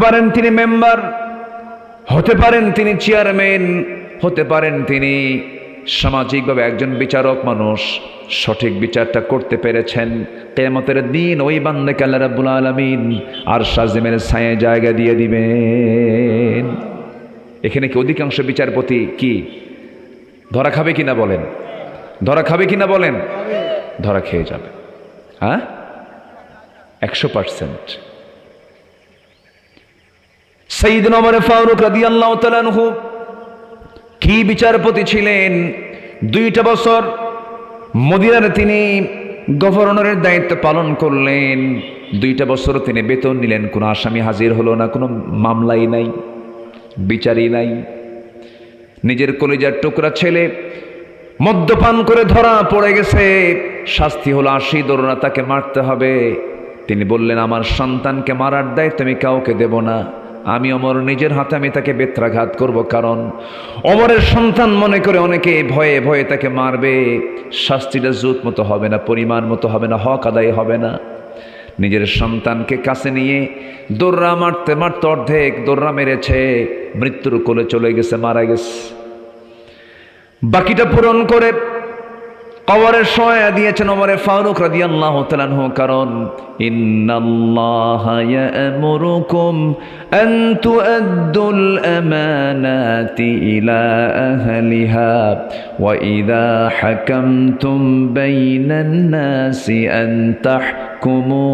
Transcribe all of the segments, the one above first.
পারেন তিনি মেম্বার, হতে পারেন তিনি চেয়ারম্যান, হতে পারেন তিনি সামাজিকভাবে একজন বিচারক মানুষ, সঠিক বিচারটা করতে পেরেছেন। কেমতের দিন ওই বান্দাকে আল্লাহ আলামিন আর সাজিমের ছায়ে জায়গা দিয়ে দিবেন। এখানে কি অধিকাংশ বিচারপতি কি? ধরা খাবে কিনা বলেন? ধরা খাবে কিনা বলেন? ধরা খেয়ে যাবে। হ্যাঁ? একশো পার্সেন্ট। সঈদিন ওমর ফারুক রাদিয়াল্লাহু তাআলা আনহু কি বিচারপতি ছিলেন? দুইটা বছর মদিনার তিনি গভর্নরের দায়িত্ব পালন করলেন। দুইটা বছর তিনি বেতন নিলেন। কোনো আসামি হাজির হলো না, কোনো মামলাই নাই, বিচারই নাই। নিজের কলিজার টুকরা ছেলে মদ্যপান করে ধরা পড়ে গেছে। শাস্তি হলো আশি, দরুনা তাকে মারতে হবে। তিনি বললেন, আমার সন্তানকে মারার দায়িত্ব আমি কাউকে দেব না। আমি অমর, নিজের হাতে আমি তাকে বেত্রাঘাত করব, কারণ অমরের সন্তান মনে করে অনেকে ভয়ে ভয়ে তাকে মারবে। শাস্তিটা জুত মতো হবে না, পরিমাণ মতো হবে না, হক আদায় হবে না। নিজের সন্তানকে কাছে নিয়ে দৌড়া মারতে মারতে অর্ধেক দৌড়া মেরেছে, মৃত্যুর কোলে চলে গেছে, মারা গেছে। বাকিটা পূরণ করে কবরের সহায় দিয়েছেন ওমরে ফারুক রাদিয়াল্লাহু তাআলা আনহু, কারণ ইন্নাল্লাহা ইয়া'মুরুকুম আন তু'আদ্দুল আমানাতি ইলা আহলিহা ওয়া ইযা হাকামতুম বাইনান নাসি আন তাহকুমু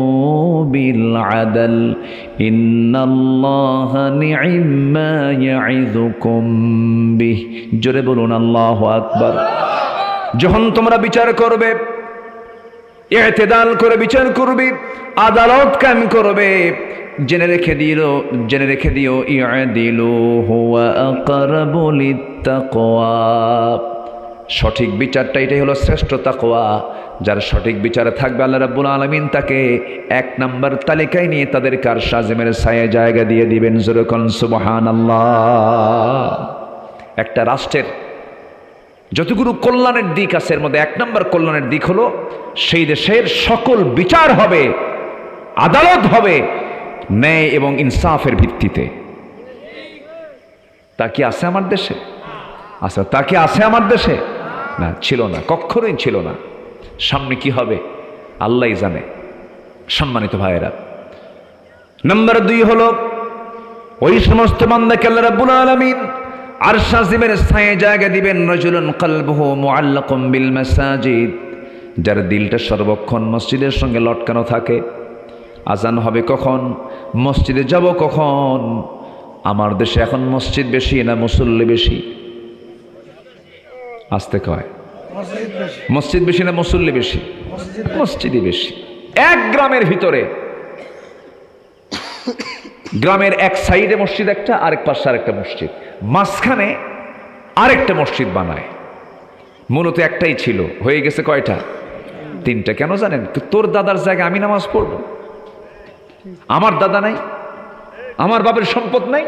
বিল আদল ইন্নাল্লাহা নি'ম্মা ইয়া'ইযুকুম বিহ। জোরে বলুন, আল্লাহু আকবার। যখন তোমরা বিচার করবে এতেদাল করে বিচার করবে, আদালত কায়েম করবে, জেনে রেখে দিল, জেনে রেখে দিও দিল হুয়া আকরাবু সঠিক বিচারটা এটাই হলো শ্রেষ্ঠ তাকওয়া। যার সঠিক বিচারে থাকবে আল্লাহ রাব্বুল আলামিন, তাকে এক নম্বর তালিকায় নিয়ে তাদের কার সাজেমের সায়ে জায়গা দিয়ে দিবেন। জোরকন সুবহানাল্লাহ। একটা রাষ্ট্রের যতগুলো কল্যাণের দিক আছে, এর মধ্যে এক নম্বর কল্যাণের দিক হলো, সেই দেশের সকল বিচার হবে, আদালত হবে, ন্যায় এবং ইনসাফের ভিত্তিতে। তা কি আছে আমার দেশে? আচ্ছা তা কি আছে আমার দেশে? না, ছিল না কখনোই ছিল না। সামনে কি হবে? আল্লাহ জানে। সম্মানিত ভাইয়েরা, নম্বর দুই হলো, ওই সমস্ত বান্দাকে আল্লাহ রাব্বুল আলামিন আর স্থায়ী জায়গা দিবেন রজুলুন কলবহু মুআল্লাকুম বিল মাসাজিদ, যার দিলটা সর্বক্ষণ মসজিদের সঙ্গে লটকানো থাকে। আজান হবে কখন? মসজিদে যাব কখন? আমার দেশে এখন মসজিদ বেশি না মুসল্লি বেশি? আসতে কয়। মসজিদ বেশি না মুসল্লি বেশি? মসজিদই বেশি। এক গ্রামের ভিতরে গ্রামের এক সাইডে মসজিদ একটা, আরেক পাশে আরেকটা মসজিদ। মাঝখানে আরেকটা মসজিদ বানায়। মূলত একটাই ছিল। হয়ে গেছে কয়টা? তিনটা। কেন জানেন? তোর দাদার জায়গায় আমি নামাজ পড়ব। আমার দাদা নাই, আমার বাপের সম্পদ নাই,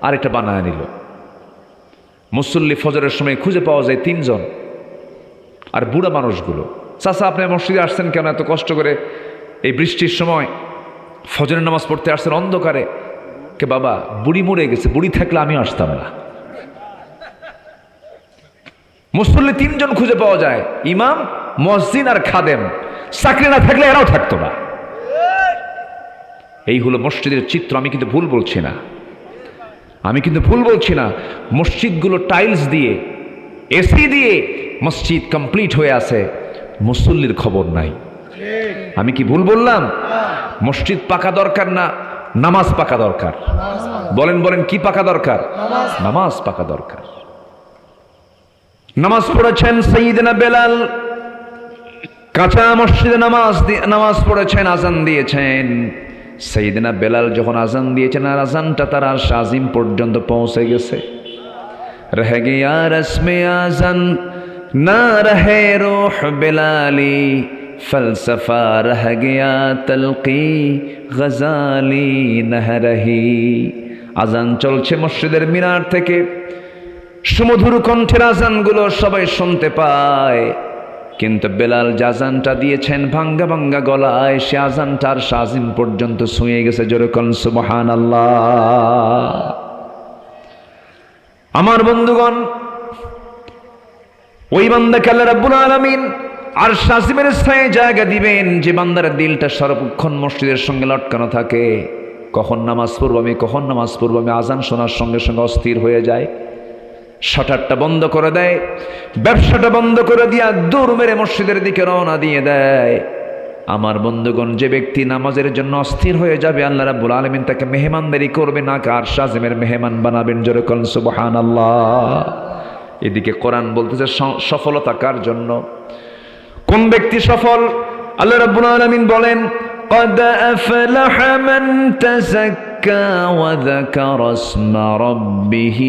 আরেকটা বানায় নিল। মুসল্লি ফজরের সময় খুঁজে পাওয়া যায় তিনজন আর বুড়া মানুষগুলো। চাচা, আপনি মসজিদে আসছেন কেন? এত কষ্ট করে এই বৃষ্টির সময় ফজরের নামাজ পড়তে আসছেন অন্ধকারে। কে বাবা, বুড়ি মরে গেছে, বুড়ি থাকলে আমিও আসতাম না। মুসল্লি তিনজন খুঁজে পাওয়া যায়, ইমাম, মসজিদ আর খাদেম। চাকরি না থাকলে এরাও থাকতো না। এই হলো মসজিদের চিত্র, আমি কিন্তু ভুল বলছি না। আমি কিন্তু ভুল বলছি না। মসজিদগুলো টাইলস দিয়ে, এসি দিয়ে মসজিদ কমপ্লিট হয়ে আছে। মুসল্লির খবর নাই। আমি কি ভুল বললাম? মসজিদ পাকা দরকার না নামাজ পাকা দরকার? বলেন বলেন, কি পাকা দরকার? নামাজ পাকা দরকার। নামাজ পড়েছেন সঈদিনা বেলাল, কাঁচা মসজিদে নামাজ নামাজ পড়েছেন, আজান দিয়েছেন। সঈদিনা বেলাল যখন আজান দিয়েছেন, আর আজানটা তার শাজিম পর্যন্ত পৌঁছে গেছে। রহ গিয়া রসমে আজান, না রহে রোহ বেলালি ফলসফা রহ গিয়া তলকি গজালি নহ রহি আজান চলছে মসজিদের মিনার থেকে। সুমধুর কণ্ঠের আজানগুলো সবাই শুনতে পায়। কিন্তু বেলাল যে আজানটা দিয়েছেন ভাঙ্গা ভাঙ্গা গলায়, সে আজানটার সাজিম পর্যন্ত শুয়ে গেছে জোরে কন সুবহান আল্লাহ আমার বন্ধুগণ, ওই বান্দাকে আল্লাহ রাব্বুল আর সাজিমের স্থায়ী জায়গা দিবেন যে বান্দার দিলটা সর্বক্ষণ মসজিদের সঙ্গে লটকানো থাকে। কখন নামাজ পড়ব আমি, কখন নামাজ পড়ব আমি আজান শোনার সঙ্গে সঙ্গে অস্থির হয়ে যায়। শাটারটা বন্ধ করে দেয়, ব্যবসাটা বন্ধ করে দিয়া দূর মেরে মসজিদের দিকে রওনা দিয়ে দেয়। আমার বন্ধুগণ, যে ব্যক্তি নামাজের জন্য অস্থির হয়ে যাবে, আল্লাহ রাব্বুল আলামিন তাকে মেহমানদারি করবে না কার সাজিমের মেহমান বানাবেন জোরে কন, সুবহানাল্লাহ। এদিকে কোরআন বলতেছে সফলতা কার জন্য? কোন ব্যক্তি সফল আল্লাহ রাব্বুল আলামিন বলেন قد أفلح من تزكى وذكر اسم ربه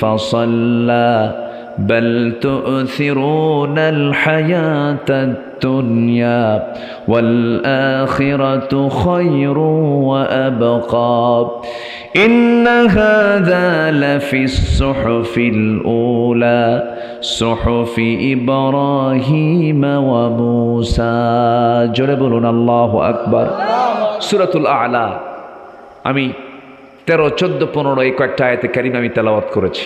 فصلى بل تؤثرون الحياة الدنيا والآخرة خير وأبقى إن هذا لفي الصحف الأولى صحف إبراهيم وموسى জোরে বলুন আল্লাহ আকবার সুরাতুল আলা আমি তেরো চোদ্দ পনেরো এই কয়েকটা আয়াতে কারিম আমি তেলাওয়াত করেছি